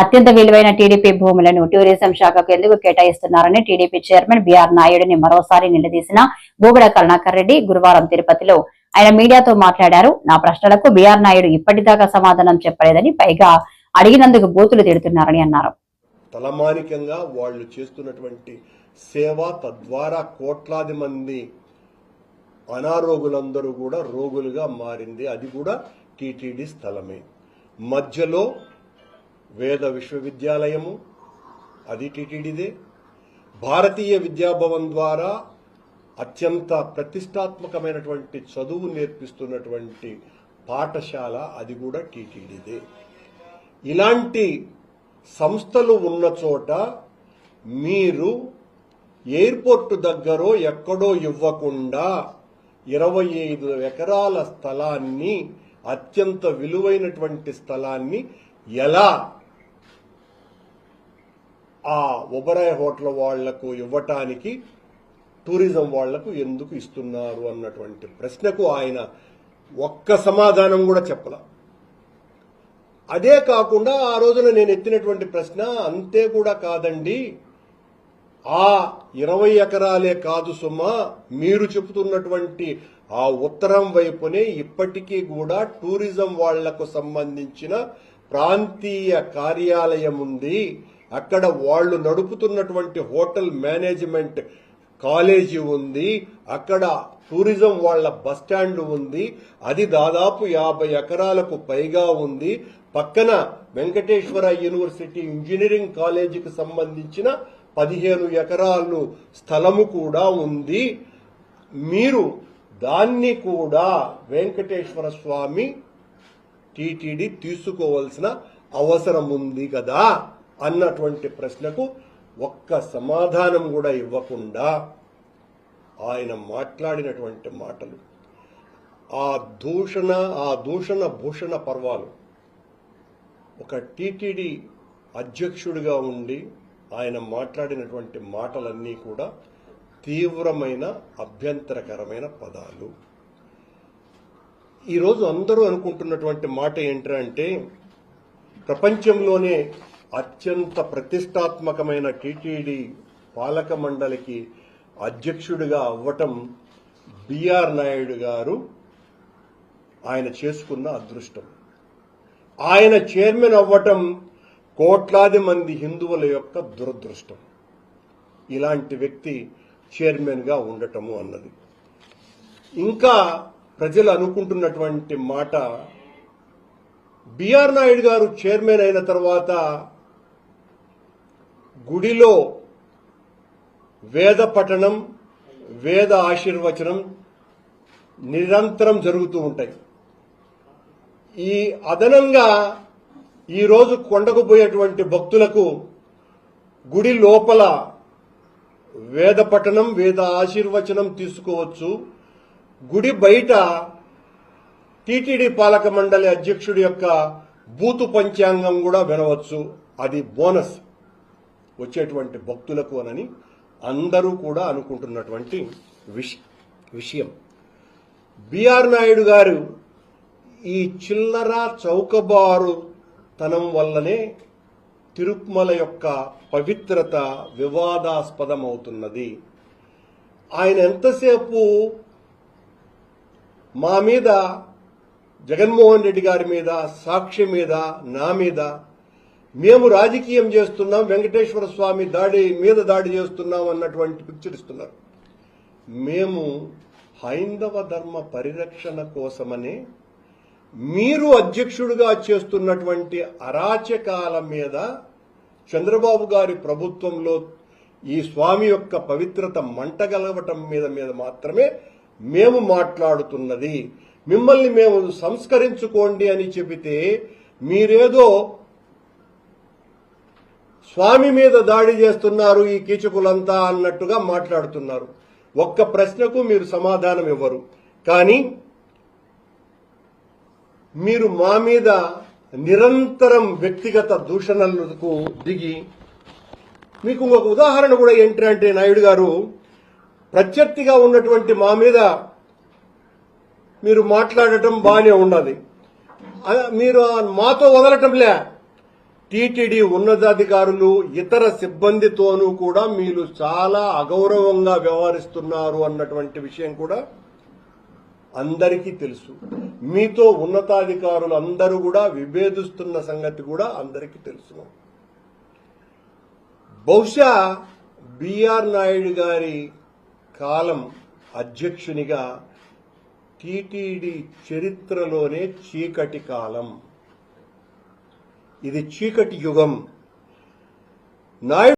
అత్యంత విలువైన టీడీపీ భూములను టూరిజం శాఖకు ఎందుకు కేటాయిస్తున్నారని టీడీపీ చైర్మన్ బీఆర్ నాయుడిని మరోసారి నిలదీసిన బూగడ కరుణాకర్ రెడ్డి గురువారం తిరుపతిలో ఆయన మీడియాతో మాట్లాడారు. నా ప్రశ్నలకు బీఆర్ నాయుడు ఇప్పటిదాకా సమాధానం చెప్పలేదని పైగా అడిగినందుకు బూతులు తిడుతున్నారని అన్నారు. తలమానికంగా వాళ్ళు చేస్తున్నటువంటి సేవ తద్వారా కోట్లాది మంది అనారోగులందరూ కూడా రోగులుగా మారింది. అది కూడా టీటీడీ స్థలమే. మధ్యలో వేద విశ్వవిద్యాలయము అది టీటీడీదే. భారతీయ విద్యాభవన్ ద్వారా అత్యంత ప్రతిష్టాత్మకమైనటువంటి చదువు నేర్పిస్తున్నటువంటి పాఠశాల అది కూడా టీటీడీదే. ఇలాంటి సంస్థలు ఉన్న చోట మీరు ఎయిర్పోర్ట్ దగ్గరో ఎక్కడో ఇవ్వకుండా ఇరవై ఐదు ఎకరాల స్థలాన్ని అత్యంత విలువైనటువంటి స్థలాన్ని ఎలా ఆ ఒబరాయ్ హోటల్ వాళ్ళకు ఇవ్వటానికి టూరిజం వాళ్ళకు ఎందుకు ఇస్తున్నారు అన్నటువంటి ప్రశ్నకు ఆయన ఒక్క సమాధానం కూడా చెప్పల. అదే కాకుండా ఆ రోజున నేను ఎత్తినటువంటి ప్రశ్న అంతే కూడా కాదండి. ఆ ఇరవై ఎకరాలే కాదు సుమా మీరు చెబుతున్నటువంటి ఆ ఉత్తరం వైపునే ఇప్పటికీ కూడా టూరిజం వాళ్ళకు సంబంధించిన ప్రాంతీయ కార్యాలయం ఉంది. అక్కడ వాళ్ళు నడుపుతున్నటువంటి హోటల్ మేనేజ్మెంట్ కాలేజీ ఉంది అక్కడ టూరిజం వాళ్ళ బస్ ఉంది అది దాదాపు యాభై ఎకరాలకు పైగా ఉంది. పక్కన వెంకటేశ్వర యూనివర్సిటీ ఇంజనీరింగ్ కాలేజీకి సంబంధించిన పదిహేను ఎకరాలు స్థలము కూడా ఉంది. మీరు దాన్ని కూడా వెంకటేశ్వర స్వామి టీటీడీ తీసుకోవాల్సిన అవసరం ఉంది కదా. అన్నటువంటి ప్రశ్నకు ఒక్క సమాధానం కూడా ఇవ్వకుండా ఆయన మాట్లాడినటువంటి మాటలు. ఆ దూషణ ఆ దూషణ భూషణ పర్వాలు. ఒక టీటీడీ అధ్యక్షుడిగా ఉండి ఆయన మాట్లాడినటువంటి మాటలన్నీ కూడా తీవ్రమైన అభ్యంతరకరమైన పదాలు. ఈరోజు అందరూ అనుకుంటున్నటువంటి మాట ఏంటంటే ప్రపంచంలోనే అత్యంత ప్రతిష్టాత్మకమైన టీటీడీ పాలక మండలికి అధ్యక్షుడిగా అవ్వటం బిఆర్ నాయుడు గారు ఆయన చేసుకున్న అదృష్టం. ఆయన చైర్మన్ అవ్వటం కోట్లాది మంది హిందువుల యొక్క దురదృష్టం. ఇలాంటి వ్యక్తి చైర్మన్గా ఉండటము అన్నది. ఇంకా ప్రజలు అనుకుంటున్నటువంటి మాట బిఆర్ నాయుడు గారు చైర్మన్ అయిన తర్వాత గుడిలో వేద పఠనం వేద ఆశీర్వచనం నిరంతరం జరుగుతూ ఉంటాయి. ఈ అదనంగా ఈరోజు కొండకు పోయేటువంటి భక్తులకు గుడి లోపల వేద పఠనం వేద ఆశీర్వచనం తీసుకోవచ్చు. గుడి బయట టీటీడీ పాలక మండలి అధ్యక్షుడి యొక్క బూతు పంచాంగం కూడా వినవచ్చు. అది బోనస్. వచ్చేటువంటి భక్తులకు అనని అందరూ కూడా అనుకుంటున్నటువంటి విష- విషయం. బిఆర్ నాయుడు గారు ఈ చిల్లర చౌకబారు తనం వల్లనే తిరుమల యొక్క పవిత్రత వివాదాస్పదమవుతున్నది. ఆయన ఎంతసేపు మా మీద జగన్మోహన్ రెడ్డి గారి మీద సాక్షి మీద నా మీద మేము రాజకీయం చేస్తున్నాం వెంకటేశ్వర స్వామి దాడి మీద దాడి చేస్తున్నాం అన్నటువంటి పిక్చర్ ఇస్తున్నారు. మేము హైందవ ధర్మ పరిరక్షణ కోసమని మీరు అధ్యక్షుడిగా చేస్తున్నటువంటి అరాచకాల మీద చంద్రబాబు గారి ప్రభుత్వంలో ఈ స్వామి యొక్క పవిత్రత మంటగలవటం మీద మీద మాత్రమే మేము మాట్లాడుతున్నది. మిమ్మల్ని మేము సంస్కరించుకోండి అని చెబితే మీరేదో స్వామి మీద దాడి చేస్తున్నారు ఈ కీచకులంతా అన్నట్టుగా మాట్లాడుతున్నారు. ఒక్క ప్రశ్నకు మీరు సమాధానం ఇవ్వరు. కానీ మీరు మా మీద నిరంతరం వ్యక్తిగత దూషణలకు దిగి మీకు ఒక ఉదాహరణ కూడా ఏంటంటే నాయుడు గారు ప్రత్యర్థిగా ఉన్నటువంటి మా మీద మీరు మాట్లాడటం బాగానే ఉన్నది. మీరు మాతో వదలటంలే. టీటీడీ ఉన్నతాధికారులు ఇతర సిబ్బందితోనూ కూడా మీరు చాలా అగౌరవంగా వ్యవహరిస్తున్నారు అన్నటువంటి విషయం కూడా అందరికీ తెలుసు. మీతో ఉన్నతాధికారులు అందరూ కూడా విభేదిస్తున్న సంగతి కూడా అందరికీ తెలుసు. బహుశా బిఆర్ నాయుడు గారి కాలం అధ్యక్షునిగా టీటీడీ చరిత్రలోనే చీకటి కాలం. ఇది చీకటి యుగం. నాయుడు